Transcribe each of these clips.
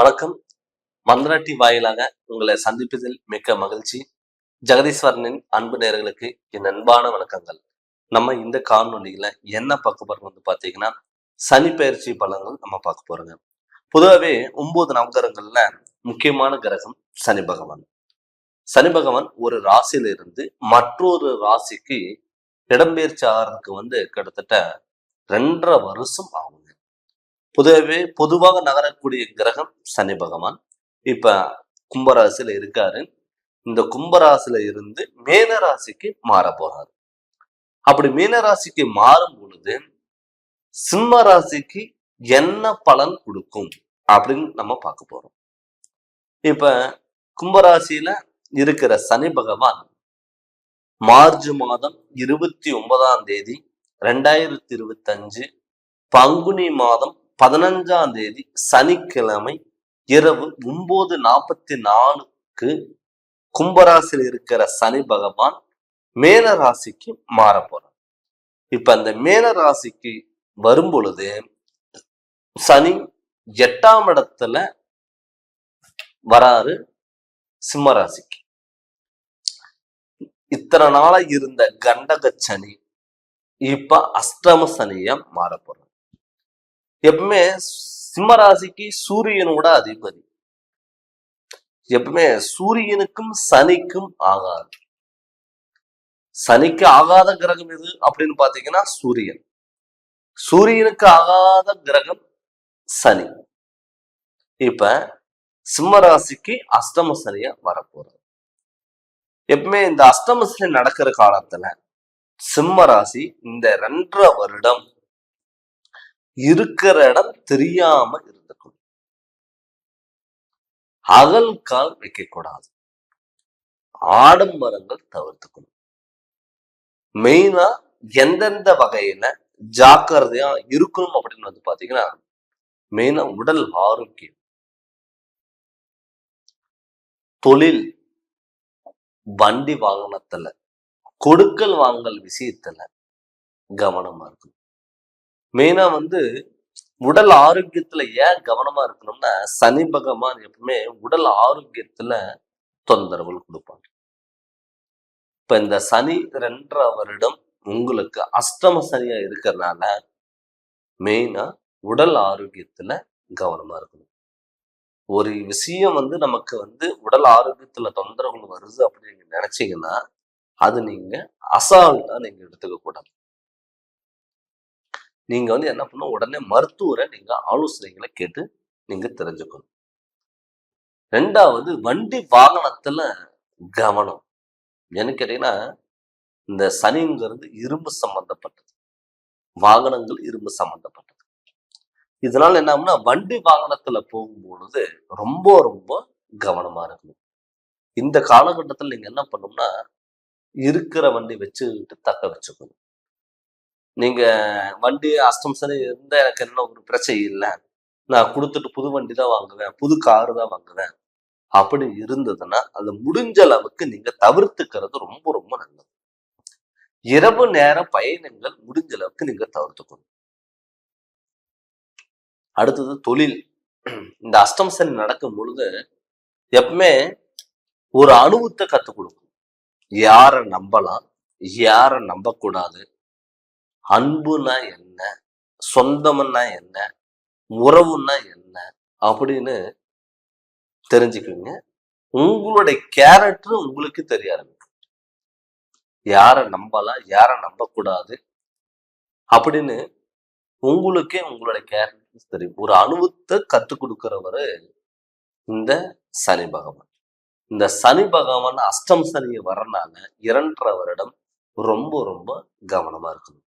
வணக்கம். மந்திராட்டி வாயிலாக உங்களை சந்திப்பதில் மிக்க மகிழ்ச்சி. ஜெகதீஸ்வரனின் அன்பு நேர்களுக்கு என் அன்பான வணக்கங்கள். நம்ம இந்த காணொலியில என்ன பார்க்க போறோம் வந்து பாத்தீங்கன்னா சனி பயிற்சி பலன்கள் நம்ம பார்க்க போறோங்க. பொதுவாகவே ஒன்பது நவகரங்கள்ல முக்கியமான கிரகம் சனி பகவான். சனி பகவான் ஒரு ராசியில இருந்து மற்றொரு ராசிக்கு இடம்பெயர்ச்சி ஆகிறதுக்கு வந்து கிட்டத்தட்ட ரெண்டரை வருஷம் ஆகும். பொதுவே பொதுவாக நகரக்கூடிய கிரகம் சனி பகவான். இப்ப கும்பராசியில இருக்காரு. இந்த கும்பராசியில இருந்து மீனராசிக்கு மாற போறாரு. அப்படி மீனராசிக்கு மாறும் பொழுது சிம்ம ராசிக்கு என்ன பலன் கொடுக்கும் அப்படின்னு நம்ம பார்க்க போறோம். இப்ப கும்பராசியில இருக்கிற சனி பகவான் மார்ச் மாதம் இருபத்தி ஒன்பதாம் தேதி ரெண்டாயிரத்தி இருபத்தஞ்சு பங்குனி மாதம் பதினஞ்சாம் தேதி சனிக்கிழமை இரவு ஒன்பது நாற்பத்தி நாலுக்கு கும்பராசியில் இருக்கிற சனி பகவான் மேல ராசிக்கு மாற போறார் இப்ப அந்த மேல ராசிக்கு வரும் பொழுது சனி எட்டாம் இடத்துல வராரு சிம்ம ராசிக்கு. இத்தனை நாளா இருந்த கண்டக சனி இப்ப அஷ்டம சனியா மாற போறார் எப்பவுமே சிம்மராசிக்கு சூரியனோட அதிபதி. எப்பவுமே சூரியனுக்கும் சனிக்கும் ஆகாது சனிக்கு ஆகாத கிரகம் எது அப்படின்னு பாத்தீங்கன்னா சூரியன். சூரியனுக்கு ஆகாத கிரகம் சனி. இப்ப சிம்மராசிக்கு அஷ்டம சனியா வரப்போறது எப்பவுமே இந்த அஷ்டம சனி நடக்கிற காலத்துல சிம்ம ராசி இந்த ரெண்டரை வருடம் இருக்கிற இடம் தெரியாம இருந்துக்கணும். அகல் கால் வைக்க கூடாது ஆடம்பரங்கள் தவிர்த்துக்கணும். மெயினா எந்தெந்த வகையில ஜாக்கிரதையா இருக்கணும் அப்படின்னு வந்து பாத்தீங்கன்னா மெயினா உடல் ஆரோக்கியம் தொழில் வண்டி வாகனத்துல கொடுக்கல் வாங்கல் விஷயத்துல கவனமா இருக்கணும். மெயினா வந்து உடல் ஆரோக்கியத்துல ஏன் கவனமா இருக்கணும்னா சனி பகவான் எப்பவுமே உடல் ஆரோக்கியத்துல தொந்தரவுகள் கொடுப்பாங்க. இப்ப இந்த சனி ரெண்டரை வருடம் உங்களுக்கு அஷ்டம சனியா இருக்கிறதுனால மெயினா உடல் ஆரோக்கியத்துல கவனமா இருக்கணும். ஒரு விஷயம் வந்து நமக்கு வந்து உடல் ஆரோக்கியத்துல தொந்தரவுகள் வருது அப்படின்னு நீங்க நினைச்சீங்கன்னா அது நீங்க அசால்ட்டா நீங்க எடுத்துக்க கூடாது. நீங்க வந்து என்ன பண்ணணும்? உடனே மருத்துவரை நீங்க ஆலோசனைகளை கேட்டு நீங்க தெரிஞ்சுக்கணும். ரெண்டாவது வண்டி வாகனத்துல கவனம். ஏன்னு கேட்டீங்கன்னா இந்த சனிங்கிறது இரும்பு சம்பந்தப்பட்டது. வாகனங்கள் இரும்பு சம்பந்தப்பட்டது. இதனால என்ன ஆகும்னா வண்டி வாகனத்துல போகும்பொழுது ரொம்ப ரொம்ப கவனமா இருக்கணும். இந்த காலகட்டத்தில் நீங்க என்ன பண்ணணும்னா இருக்கிற வண்டி வச்சுக்கிட்டு தக்க வச்சுக்கணும். நீங்க வண்டி அஷ்டம் இருந்தால் எனக்கு என்ன ஒரு பிரச்சனை இல்லை. நான் கொடுத்துட்டு புது வண்டி தான் வாங்குவேன் புது காரு தான் வாங்குவேன். அப்படி இருந்ததுன்னா அது முடிஞ்ச அளவுக்கு நீங்க தவிர்த்துக்கிறது ரொம்ப ரொம்ப நல்லது. இரவு நேர பயணங்கள் முடிஞ்ச அளவுக்கு நீங்க தவிர்த்துக்கணும். அடுத்தது தொழில். இந்த அஷ்டம் சனி நடக்கும் பொழுது எப்பவுமே ஒரு அனுபவத்தை கத்துக் கொடுக்கும். யாரை நம்பலாம்? யாரை நம்பக்கூடாது? அன்புனா என்ன? சொந்தம்னா என்ன? உறவுன்னா என்ன? அப்படின்னு தெரிஞ்சுக்குங்க. உங்களுடைய கேரக்டர் உங்களுக்கு தெரிய ஆரம்பிக்கும். யாரை நம்பலாம் யாரை நம்பக்கூடாது அப்படின்னு உங்களுக்கே உங்களுடைய கேரக்டர் தெரியும். ஒரு அனுபவத்தை கற்றுக் கொடுக்கிறவரு இந்த சனி பகவான். இந்த சனி பகவான் அஷ்டம் சனியை வரனால இரண்டரை வருடம் ரொம்ப ரொம்ப கவனமா இருக்கணும்.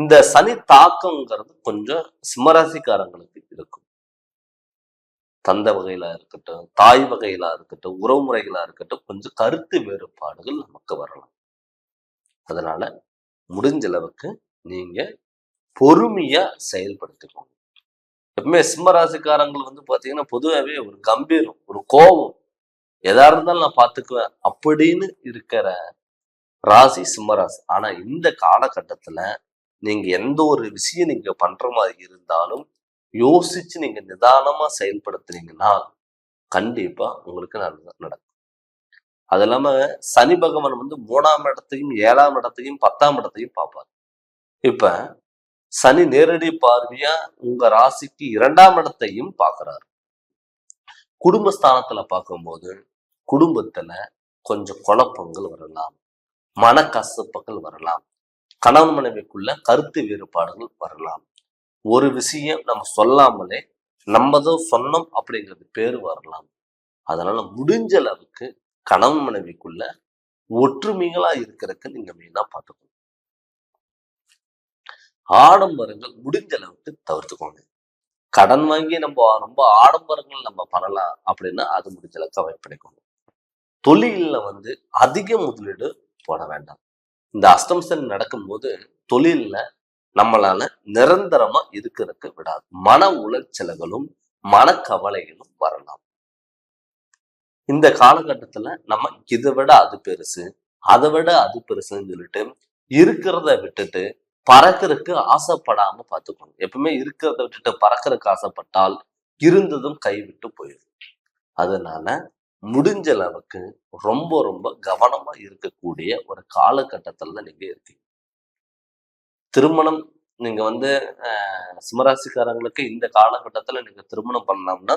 இந்த சனி தாக்கம்ங்கிறது கொஞ்சம் சிம்மராசிக்காரங்களுக்கு இருக்கும். தந்த வகையில இருக்கட்டும் தாய் வகையிலா இருக்கட்டும் உறவு முறைகளா இருக்கட்டும் கொஞ்சம் கருத்து வேறுபாடுகள் நமக்கு வரலாம். அதனால முடிஞ்ச அளவுக்கு நீங்க பொறுமையா செயல்படுத்திக்கோங்க. எப்பவுமே சிம்மராசிக்காரங்கள் வந்து பாத்தீங்கன்னா பொதுவாகவே ஒரு கம்பீரம் ஒரு கோபம். எதா இருந்தாலும் நான் பார்த்துக்குவேன் அப்படின்னு இருக்கிற ராசி சிம்மராசி. ஆனா இந்த காலகட்டத்துல நீங்க எந்த ஒரு விஷயம் நீங்க பண்ற மாதிரி இருந்தாலும் யோசிச்சு நீங்க நிதானமா செயல்படுத்துனீங்கன்னா கண்டிப்பா உங்களுக்கு நல்லது நடக்கும். அது இல்லாம சனி பகவான் வந்து மூணாம் இடத்தையும் ஏழாம் இடத்தையும் பத்தாம் இடத்தையும் பார்ப்பார். இப்ப சனி நேரடி பார்வையா உங்க ராசிக்கு இரண்டாம் இடத்தையும் பார்க்கிறார். குடும்பஸ்தானத்துல பார்க்கும்போது குடும்பத்துல கொஞ்சம் குழப்பங்கள் வரலாம். மனக்கசப்புகள் வரலாம். கணவன் மனைவிக்குள்ள கருத்து வேறுபாடுகள் வரலாம். ஒரு விஷயம் நம்ம சொல்லாமலே நம்மதோ சொன்னோம் அப்படிங்கிறது பேர் வரலாம். அதனால முடிஞ்ச அளவுக்கு கணவன் மனைவிக்குள்ள ஒற்றுமைகளா இருக்கிறதுக்கு நீங்க மெயினா பார்த்துக்கணும். ஆடம்பரங்கள் முடிஞ்ச அளவுக்கு தவிர்த்துக்கோங்க. கடன் வாங்கி நம்ம ரொம்ப ஆடம்பரங்கள் நம்ம பண்ணலாம் அப்படின்னா அது முடிஞ்ச அளவுக்கு அவாய்ட் பண்ணிக்கோங்க. தொழில்ல வந்து அதிக முதலீடு போட வேண்டாம். இந்த அஷ்டம் நடக்கும்போது தொழில்ல நம்மளால நிரந்தரமா இருக்கிறதுக்கு விடாது. மன உளைச்சல்களும் மனக்கவலைகளும் வரலாம். இந்த காலகட்டத்துல நம்ம இதை விட அது பெருசு அதை விட அது பெருசுன்னு சொல்லிட்டு இருக்கிறத விட்டுட்டு பறக்கிறதுக்கு ஆசைப்படாம பார்த்துக்கணும். எப்பவுமே இருக்கிறத விட்டுட்டு பறக்கிறதுக்கு ஆசைப்பட்டால் இருந்ததும் கைவிட்டு போயிடும். அதனால முடிஞ்ச அளவுக்கு ரொம்ப ரொம்ப கவனமா இருக்கக்கூடிய ஒரு காலகட்டத்துல தான் நீங்க இருக்கீங்க. திருமணம் நீங்க வந்து சிம்மராசிக்காரங்களுக்கு இந்த காலகட்டத்துல நீங்க திருமணம் பண்ணலாம்னா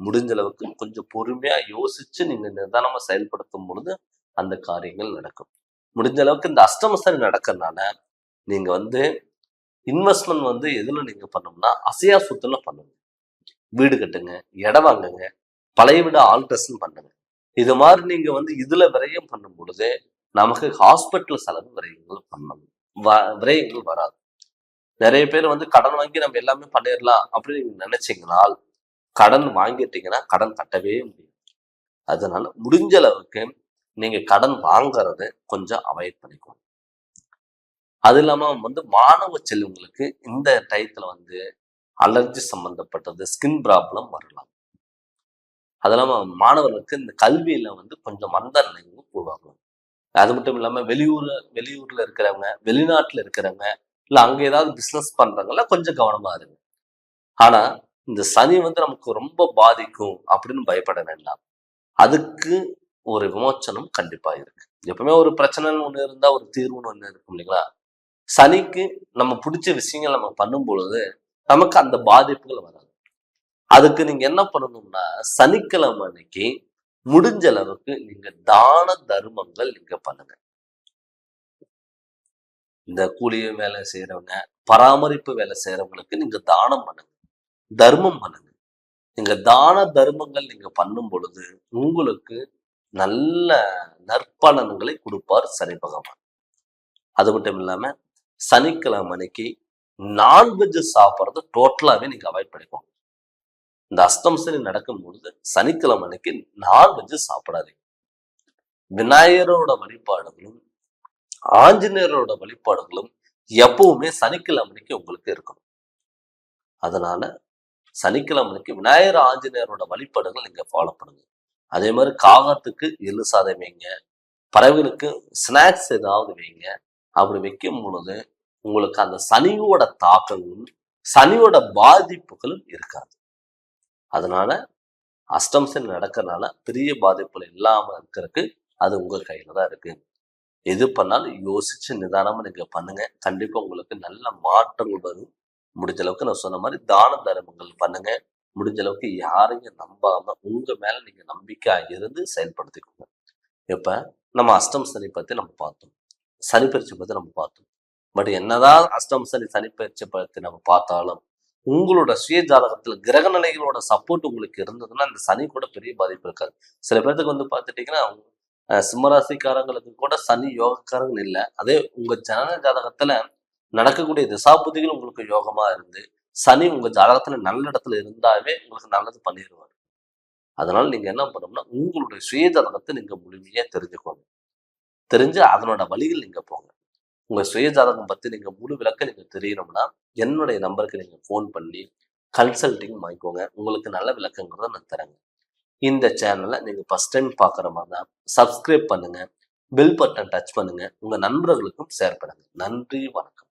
முடிஞ்ச அளவுக்கு கொஞ்சம் பொறுமையா யோசிச்சு நீங்க நிதானமா செயல்படுத்தும் பொழுது அந்த காரியங்கள் நடக்கும். முடிஞ்ச அளவுக்கு இந்த அஷ்டமசரி நடக்கிறதுனால நீங்க வந்து இன்வெஸ்ட்மெண்ட் வந்து எதுல நீங்க பண்ணணும்னா அசையா சொத்துல பண்ணுங்க. வீடு கட்டுங்க இடம் வாங்குங்க பழைய விட ஆல்ட்ரேஷன் பண்ணுங்க. இது மாதிரி நீங்க வந்து இதுல விரயம் பண்ணும் பொழுது நமக்கு ஹாஸ்பிட்டல் செலவு விரயங்கள் பண்ணணும். வ- விரயங்கள் வராது. நிறைய பேர் வந்து கடன் வாங்கி நம்ம எல்லாமே பண்ணிடலாம் அப்படின்னு நீங்க நினைச்சீங்கனால் கடன் வாங்கிட்டீங்கன்னா கடன் கட்டவே முடியும் அதனால முடிஞ்ச அளவுக்கு நீங்க கடன் வாங்கறத கொஞ்சம் அவாய்ட் பண்ணிக்கணும் அது இல்லாம வந்து மாணவ செல்வங்களுக்கு இந்த டயத்துல வந்து அலர்ஜி சம்பந்தப்பட்டது ஸ்கின் ப்ராப்ளம் வரலாம். அது மாணவர்களுக்கு இந்த கல்வியில வந்து கொஞ்சம் மந்த நிலைவு உருவாகும் அது மட்டும் இல்லாம வெளியூர்ல வெளியூர்ல இருக்கிறவங்க வெளிநாட்டுல இருக்கிறவங்க இல்ல அங்க ஏதாவது பிசினஸ் பண்றவங்கலாம் கொஞ்சம் கவனமா இருங்க. ஆனா இந்த சனி வந்து நமக்கு ரொம்ப பாதிக்கும் அப்படின்னு பயப்பட வேண்டாம். அதுக்கு ஒரு விமோச்சனம் கண்டிப்பா இருக்கு. எப்பவுமே ஒரு பிரச்சனைன்னு ஒண்ணு இருந்தா ஒரு தீர்வுன்னு ஒண்ணு இருக்கும் இல்லைங்களா? சனிக்கு நம்ம பிடிச்ச விஷயங்கள் நம்ம பண்ணும் பொழுது நமக்கு அந்த பாதிப்புகள் வராது. அதுக்கு நீங்க என்ன பண்ணணும்னா சனிக்கிழமை அன்னைக்கு முடிஞ்ச அளவுக்கு நீங்க தான தர்மங்கள் நீங்க பண்ணுங்க. இந்த கூலி வேலை செய்யறவங்க பராமரிப்பு வேலை செய்யறவங்களுக்கு நீங்க தானம் பண்ணுங்க. தர்மம் பண்ணுங்க. நீங்க தான தர்மங்கள் நீங்க பண்ணும் பொழுது உங்களுக்கு நல்ல நற்பலன்களை கொடுப்பார் சனி பகவான். அது மட்டும் இல்லாம சனிக்கிழமை அன்னைக்கு நான்வெஜ் சாப்பிட்றத டோட்டலாவே நீங்க அவாய்ட் பண்ணிக்கோங்க. இந்த அஷ்டம் சனி நடக்கும் பொழுது சனிக்கிழமை அன்னைக்கு நான்வெஜ் சாப்பிடாதீங்க. விநாயகரோட வழிபாடுகளும் ஆஞ்சநேயரோட வழிபாடுகளும் எப்பவுமே சனிக்கிழமை அன்னைக்கு உங்களுக்கு இருக்கணும். அதனால சனிக்கிழமை அன்னைக்கு விநாயகர் ஆஞ்சநேயரோட வழிபாடுகள் நீங்க ஃபாலோ பண்ணுங்க. அதே மாதிரி காகத்துக்கு எள்ளு சாதம் வைங்க. பறவைகளுக்கு ஸ்நாக்ஸ் ஏதாவது வைங்க. அப்படி வைக்கும் பொழுது உங்களுக்கு அந்த சனியோட தாக்கங்களும் சனியோட பாதிப்புகளும் இருக்காது. அதனால அஷ்டம் நடக்கிறனால பெரிய பாதிப்புகள் இல்லாம இருக்கிறதுக்கு அது உங்க கையில தான் இருக்கு. எது பண்ணாலும் யோசிச்சு நிதானமா நீங்க பண்ணுங்க. கண்டிப்பா உங்களுக்கு நல்ல மாற்றங்கள் வரும். முடிஞ்ச அளவுக்கு நான் சொன்ன மாதிரி தான தர்மங்கள் பண்ணுங்க. முடிஞ்ச அளவுக்கு யாரையும் நம்பாம உங்க மேல நீங்க நம்பிக்கை இருந்து செயல்படுத்திக்கோங்க. இப்ப நம்ம அஷ்டம் சனி பத்தி நம்ம பார்த்தோம். சனி பயிற்சி பத்தி நம்ம பார்த்தோம். பட் என்னதான் அஷ்டம் சனி சனி பயிற்சி பத்தி நம்ம பார்த்தாலும் உங்களோட சுய ஜாதகத்தில் கிரக நிலைகளோட சப்போர்ட் உங்களுக்கு இருந்ததுன்னா இந்த சனி கூட பெரிய பாதிப்பு இருக்காது. சில பேர்த்துக்கு வந்து பார்த்துட்டீங்கன்னா சிம்மராசிக்காரங்களுக்கு கூட சனி யோகக்காரங்க இல்லை. அதே உங்கள் ஜனன ஜாதகத்துல நடக்கக்கூடிய திசாபுதிகள் உங்களுக்கு யோகமா இருந்து சனி உங்கள் ஜாதகத்தில் நல்ல இடத்துல இருந்தாவே உங்களுக்கு நல்லது பண்ணிடுவார் அதனால நீங்க என்ன பண்ணணும்னா உங்களுடைய சுய ஜாதகத்தை நீங்கள் முழுமையாக தெரிஞ்சுக்கோங்க. தெரிஞ்சு அதனோட வழிகள் நீங்கள் போங்க. உங்க சுய ஜாதகம் பத்தி நீங்க முழு விளக்க நீங்க தெரியணும்னா என்னுடைய நம்பருக்கு நீங்க ஃபோன் பண்ணி கன்சல்டிங் வாங்கிக்கோங்க. உங்களுக்கு நல்ல விளக்கங்கிறத நான் தரேங்க. இந்த சேனலை நீங்க ஃபர்ஸ்ட் டைம் பார்க்குற மாதிரி தான் சப்ஸ்கிரைப் பண்ணுங்க. பெல் பட்டன் டச் பண்ணுங்க. உங்க நண்பர்களுக்கும் ஷேர் பண்ணுங்க. நன்றி வணக்கம்.